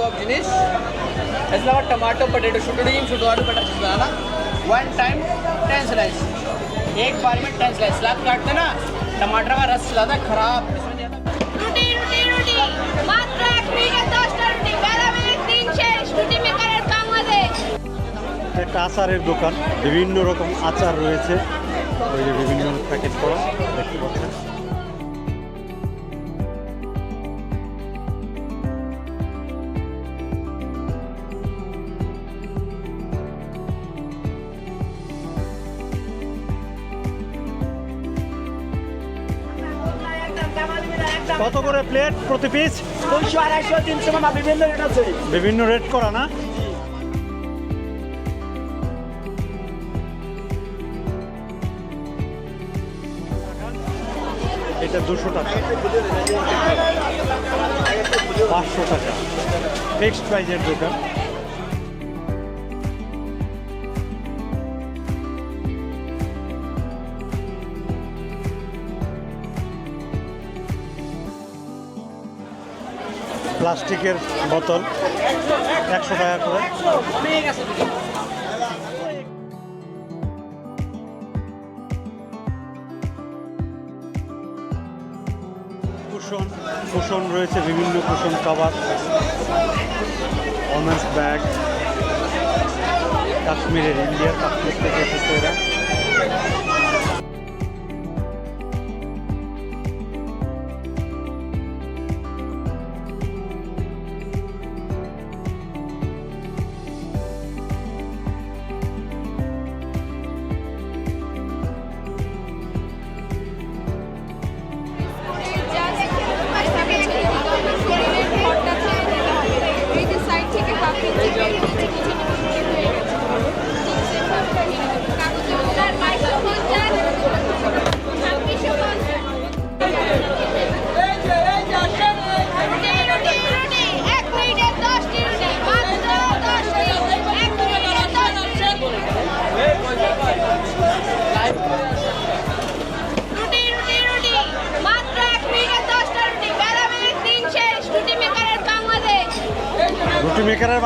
সব জিনিস इसके अलावा टमाटो पोटैटो शुटडीम शुटू आलू बटर चीज बनाना वन टाइम टेन स्लाइस एक बार में टेन स्लाइस सलाद काटते ना टमाटर का रस ज्यादा खराब इसमें ज्यादा রুটি রুটি রুটি মাত্র এক মিনিটে দশটা রুটি বেলা মিনিট দিন শেষ রুটি মেকারের বাংলাদেশ একটা আচারের দোকান বিভিন্ন রকম আচার রয়েছে ওই যে বিভিন্ন প্যাকেট করা দেখতে পাচ্ছেন কত করে প্লেট প্রতি পিস দুইশো আড়াইশো তিনশো মামা বিভিন্ন রেট আছে। বিভিন্ন রেট করা না? এটা দুশো টাকা। পাঁচশো টাকা। ফিক্সড প্রাইজের দোকান। প্লাস্টিকের বোতল একশো টাকা করে। কুশন কুশন রয়েছে বিভিন্ন কুশন কাভার ওমেন্স ব্যাগ কাশ্মীরের ইন্ডিয়ার কাশ্মীর থেকে এসেছে এরা।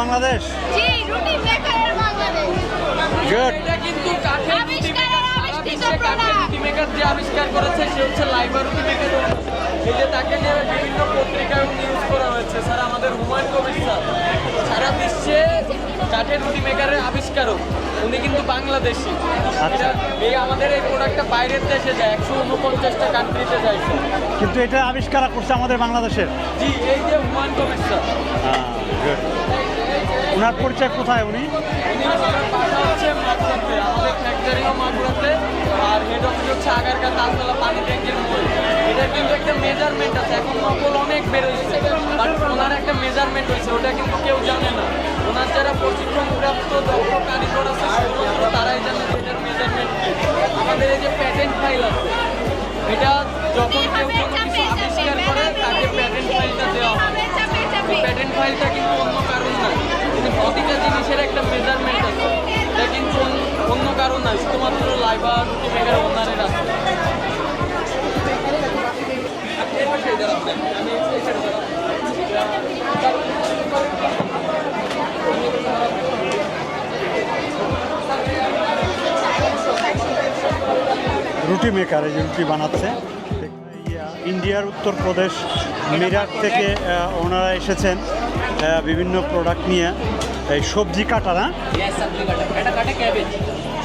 বাংলাদেশ? জি রুটি মেকারের বাংলাদেশ। গুড এটা কিন্তু কাঠের রুটি মেকার কাঠের রুটি যে আবিষ্কার করেছে সে হচ্ছে লাইবার রুটি মেকার এই যে তাকে নিয়ে বিভিন্ন পত্রিকায় নিউজ করা হয়েছে স্যার আমাদের হুমায়ুন কবির স্যার। সারা বিশ্বে কাঠের রুটি মেকারের আবিষ্কারক। উনি কিন্তু বাংলাদেশি। আচ্ছা। এটা- এই আমাদের এই প্রোডাক্টটা বাইরের দেশে যায় একশো উনপঞ্চাশটা কান্ট্রিতে যায় স্যার। কিন্তু এটা আবিষ্কার করছে আমাদের বাংলাদেশের। জি এই যে হুমায়ুন কবির স্যার। গুড ওনার পরিচয় কোথায় উনি? আর হচ্ছে পানি ট্যাঙ্কের এটা কিন্তু একটা মেজারমেন্ট আছে এখন নকল অনেক বেরোচ্ছে বাট ওনার একটা মেজারমেন্ট হয়েছে ওটা কিন্তু কেউ জানে না ওনার যারা প্রশিক্ষণপ্রাপ্ত দক্ষ কারণ না শুধুমাত্র লাইবা রুটি মেকার ওনারের আছে রুটি মেকার এই যে রুটি বানাচ্ছে। ইন্ডিয়ার উত্তরপ্রদেশ মিরাট থেকে ওনারা এসেছেন বিভিন্ন প্রোডাক্ট নিয়ে। এই সবজি কাটা। না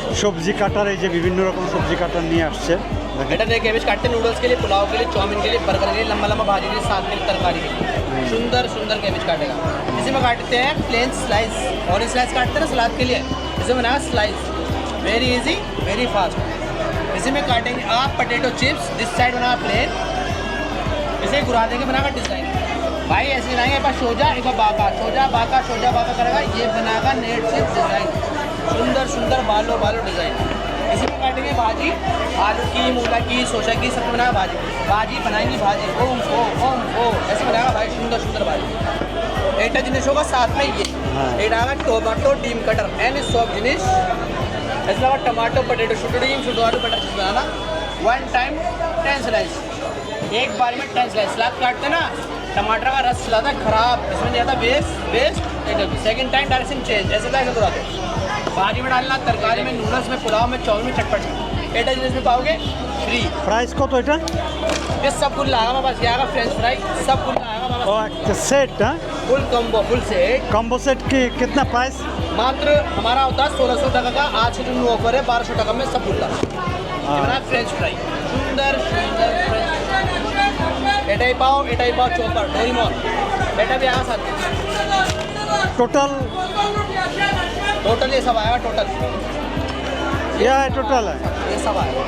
Yes, সবজি কাটা এটা কাটে ক্যাবেজ সবজি কাটার এই যে বিভিন্ন রকম সবজি কাটার নিয়ে আসছে দেখেন। এটা দিয়ে कैबेज काटते हैं नूडल्स के लिए पुलाव के लिए चाउमीन के लिए बर्गर के लिए लंबा लंबा भाजी के लिए साथ में तरकारी के लिए सुंदर सुंदर कैबेज काटेगा इसी में काटते हैं प्लेन स्लाइस और स्लाइस काटते हैं ना सलाद के लिए इसे बनाया slice very easy very fast इसी में काटेंगे आप पटेटो चिप्स दिस साइड बना प्लेन इसे घुरा देंगे बनाकर डिजाइन भाई ऐसे बनाएंगे एक बार सोजा एक बार बाका सोजा बाका सोजा बाका करेगा ये बनाएगा नेट से डिजाइन सुंदर सुंदर बालो बालो डिज़ाइन। इसी में काटेंगे भाजी आलू की मूला की सोशा की सब बनाएगा भाजी। भाजी बनाएँगी भाजी। ओम ओ ओम ओ ऐसे बनाएगा भाई सुंदर सुंदर भाजी। एटा जिनिश होगा साथ में ये। हाँ। एटा आएगा टोमाटो डीम कटर एंड सॉफ्ट जिनिश। ऐसे लगा टमाटो पटेटो छोटो डीम छोटो आलू बटर चीज़ बनाना वन टाइम टेन स्लाइस एक बार में टेन स्लाइस स्लाद काटते ना टमाटर का रस चला था खराब। इसमें जाता waste waste second time direction change ऐसे था ऐसे तो बुरा भाजी में डालना तरकारी में नूडल्स में पुलाव में चावल में चटपट एटा जिस में पाओगे? फ्री प्राइस को तो एटा? ये सब कुल लगा हमारे पास ये आएगा फ्रेंच फ्राई सब कुल आएगा और सेट हाँ? Full combo full set combo set की कितना प्राइस मात्र हमारा होता है सोलह सौ टका का आज का जो ऑफ़र है बारह सौ टका में सब कुल फ्रेंच फ्राई हाँ। सुंदर सुंदर एटाई पाओ एटाई पाओ चौपर डोरीमोन बेटा भी आ साथ टोटल टोटल ये सब आया टोटल यह है टोटल है। ये सब आया।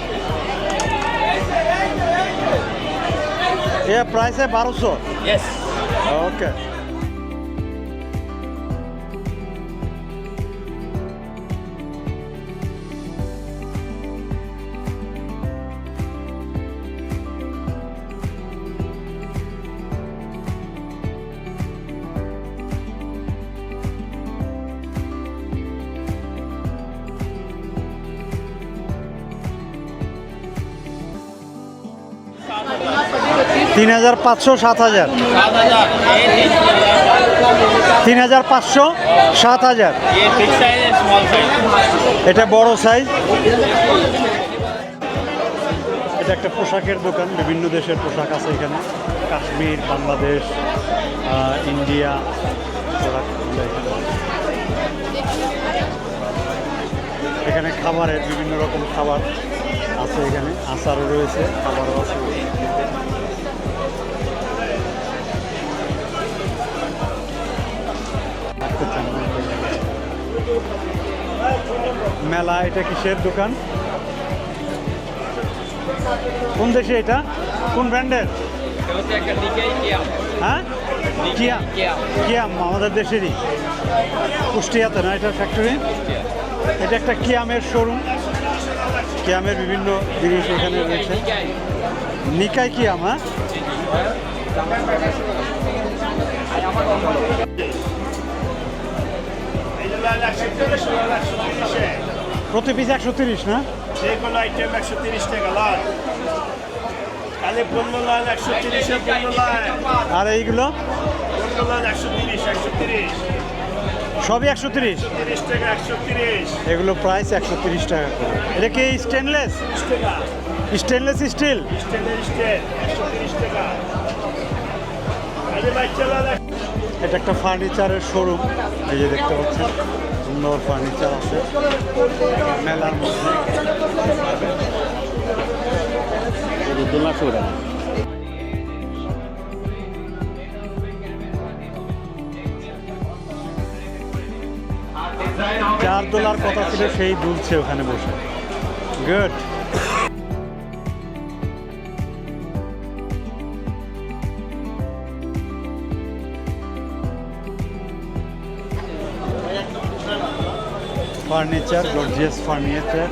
ये प्राइस है बारह सौ। यस ओके তিন হাজার পাঁচশো, সাত হাজার। তিন হাজার পাঁচশো, সাত হাজার। এটা বড় সাইজ। এটা একটা পোশাকের দোকান, বিভিন্ন দেশের পোশাক আছে এখানে। কাশ্মীর, বাংলাদেশ ইন্ডিয়া এখানে এখানে খাবারের বিভিন্ন রকম খাবার আছে এখানে। আচারও রয়েছে, খাবারও আছে। মেলা এটা কিসের দোকান? কোন দেশে এটা? কোন ব্র্যান্ডের? হ্যাঁ? কিয়া কিয়াম আমাদের দেশেরই। কুষ্টিয়াতে না এটা ফ্যাক্টরি এটা একটা কিয়ামের শোরুম কিয়ামের বিভিন্ন জিনিস এখানে রয়েছে। নিকাই কিয়াম হ্যাঁ? প্রতি পিস একশো তিরিশ না? যে কোনো আইটেম একশো তিরিশ টাকা লাল। কালি পনেরো লাল একশো তিরিশে পনেরো লাল। আর এইগুলো? পনেরো লাল একশো তিরিশ একশো তিরিশ। সবই একশো তিরিশ? তিরিশ টাকা একশো তিরিশ। এগুলো প্রাইস একশো তিরিশ টাকা করে। এটা কি স্টেনলেস স্টেনলেস স্টিল স্টেনের স্টেন একশো তিরিশ টাকা। এটা একটা ফার্নিচারের শোরুম। এই যে দেখতে পাচ্ছেন সুন্দর ফার্নিচার আছে। মেলার মধ্যে। চার দোলার কথা ছিল সেই দুলছে ওখানে বসে। Good furniture gorgeous furniture.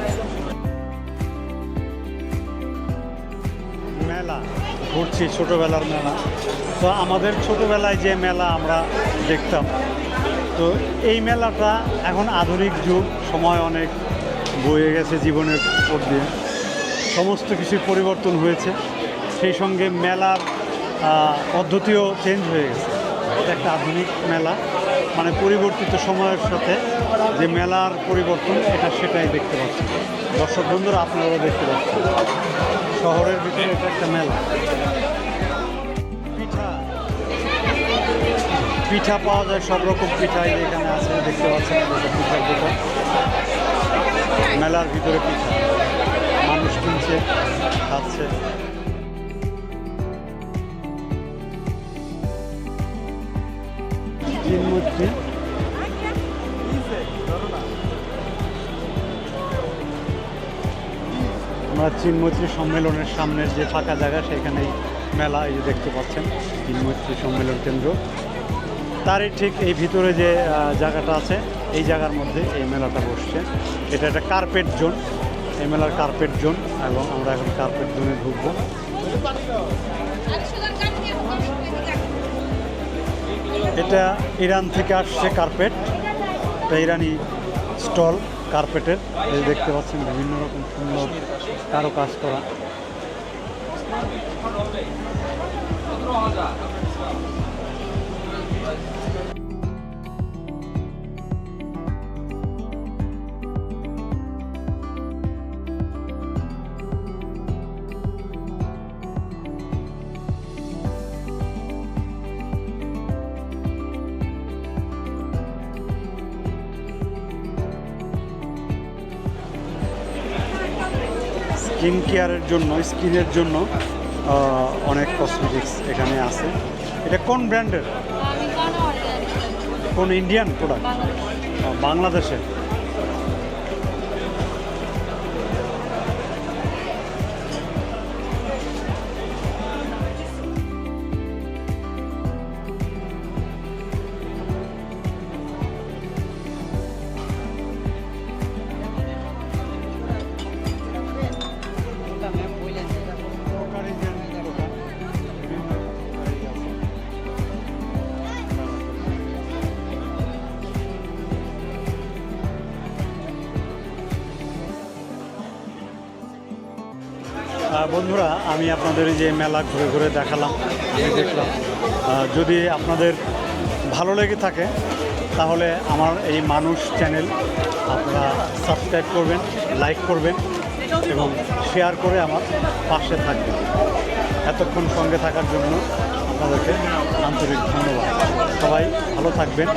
মেলা, ঘুরছি ছোটোবেলার মেলা। তো আমাদের ছোটোবেলায় যে মেলা আমরা দেখতাম, তো এই মেলাটা এখন আধুনিক যুগ, সময় অনেক বয়ে গেছে জীবনের উপর দিয়ে। সমস্ত কিছুর পরিবর্তন হয়েছে, সেই সঙ্গে মেলার পদ্ধতিও চেঞ্জ হয়ে গেছে। এটা একটা আধুনিক মেলা। মানে পরিবর্তিত সময়ের সাথে যে মেলার পরিবর্তন, এটা সেটাই দেখতে পাচ্ছি। দর্শক বন্ধুরা, আপনারাও দেখতে পাচ্ছেন। শহরের ভিতরে এটা একটা মেলা। পিঠা। পিঠা পাওয়া যায়, সব রকম পিঠাই এখানে আছে, দেখতে পাচ্ছেন পিঠার দোকান। মেলার ভিতরে পিঠা। মানুষ কিনছে, খাচ্ছে। চিনমূর্তি আমরা চিনমৈত্রী সম্মেলনের সামনের যে ফাঁকা জায়গা, সেখানেই মেলা এই যে দেখতে পাচ্ছেন চিনমৈত্রী সম্মেলন কেন্দ্র। তারই ঠিক এই ভিতরে যে জায়গাটা আছে, এই জায়গার মধ্যে এই মেলাটা বসছে। এটা একটা কার্পেট জোন এই মেলার কার্পেট জোন এবং আমরা এখন কার্পেট জোনে ঢুকবো। এটা ইরান থেকে আসছে কার্পেট। এটা ইরানি স্টল, কার্পেটের। এই দেখতে পাচ্ছেন, বিভিন্ন রকম সুন্দর কারও কাজ করা। স্কিন কেয়ারের জন্য স্কিনের জন্য অনেক কসমেটিক্স এখানে আছে। এটা কোন ব্র্যান্ডের? কোন ইন্ডিয়ান প্রোডাক্ট বাংলাদেশের? বন্ধুরা, আমি আপনাদের এই যে মেলা ঘুরে ঘুরে দেখালাম আমি দেখলাম যদি আপনাদের ভালো লেগে থাকে, তাহলে আমার এই মানুষ চ্যানেল আপনারা সাবস্ক্রাইব করবেন, লাইক করবেন এবং শেয়ার করে আমার পাশে থাকবেন। এতক্ষণ সঙ্গে থাকার জন্য আপনাদেরকে আন্তরিক ধন্যবাদ। সবাই ভালো থাকবেন,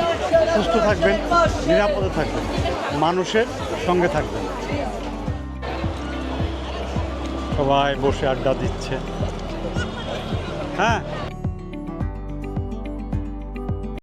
সুস্থ থাকবেন, নিরাপদে থাকবেন, মানুষের সঙ্গে থাকবেন। সবাই বসে আড্ডা দিচ্ছে। হ্যাঁ?